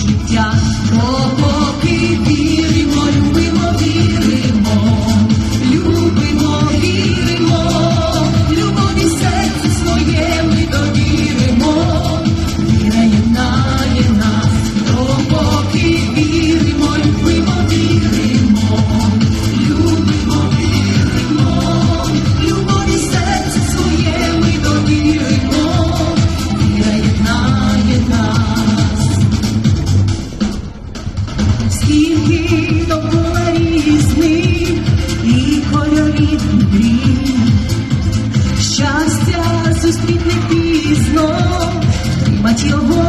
життя. your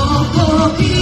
Socorro